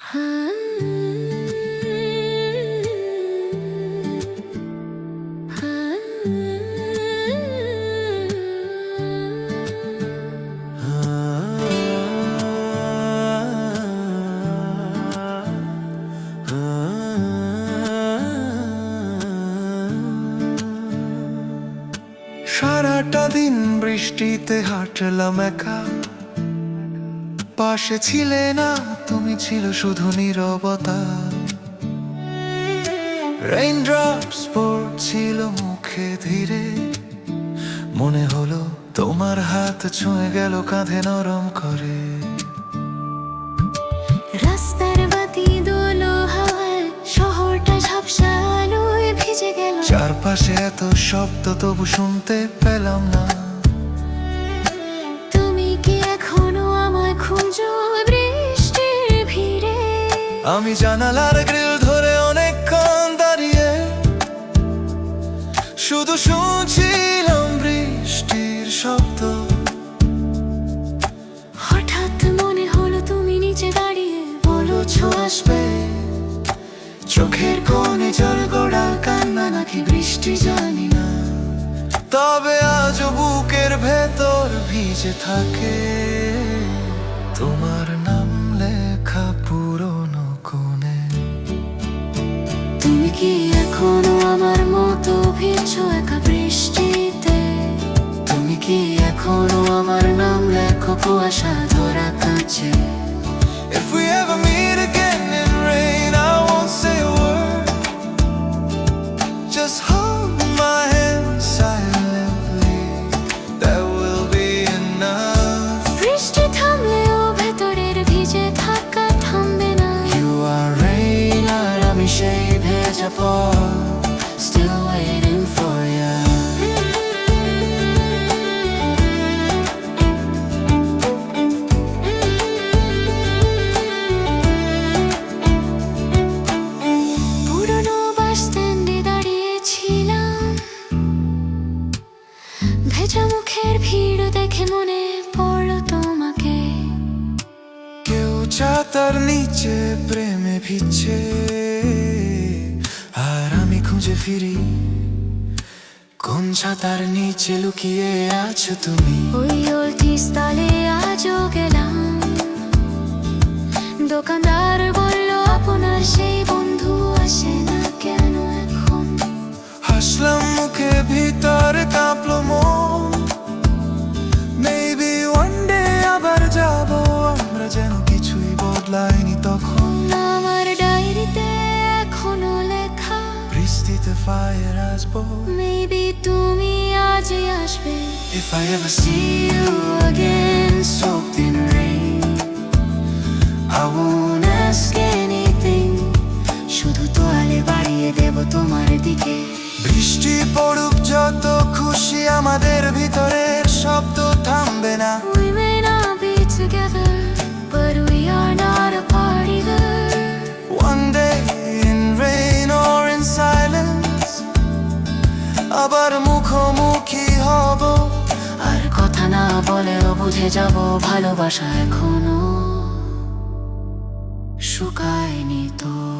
সারাটা দিন বৃষ্টিতে হাঁটলাম একা। পাশে ছিলে না তুমি ছিল শুধু নীরবতা। রেইনড্রপস পড়ছিল মুখে ধীরে মনে হলো তোমার হাত ছুঁয়ে গেল কাঁধে নরম করে। রাস্তার বাতি দোলো হাওয়ায় শহরটা ঝাপসা আলোয় ভিজে গেল। চারপাশে এত শব্দ তবু শুনতে পেলাম না। আমি জানালার গ্রিল ধরে অনেকক্ষণ দাঁড়িয়ে শুধু শুনছিলাম বৃষ্টির শব্দ। হঠাৎ মনে হলো তুমি নিচে দাঁড়িয়ে বলছো আসবে। চোখের কোণে জল গড়াল কান্না নাকি বৃষ্টি জানি না। তবে আজও বুকের ভেতর ভিজে থাকে তোমার ভিজছো একা বৃষ্টিতে তুমি কি এখনও আমার নাম লেখো কুয়াশা ভেজা মুখের ভিড় দেখে মনে পড়ল তোমাকে। কেউ ছাতার নিচে প্রেমে ভিজছে আর আমি খুঁজে ফিরি। কোন ছাতার নিচে লুকিয়ে আছো তুমি? ওই ওল্টি স্থলে আজও গেলাম। দোকানদার বলল আপনার সেই ফায়ার আসব মেবি তুমি আজই আসবে। If I ever see you again soaked in rain I won't ask anything. শুধু তোয়ালে বাড়িয়ে দেব তোমার দিকে। বৃষ্টি পড়ুক যত খুশি আমাদের ভিতরের বুঝে যাব ভালোবাসা এখনও শুকায়নি তো।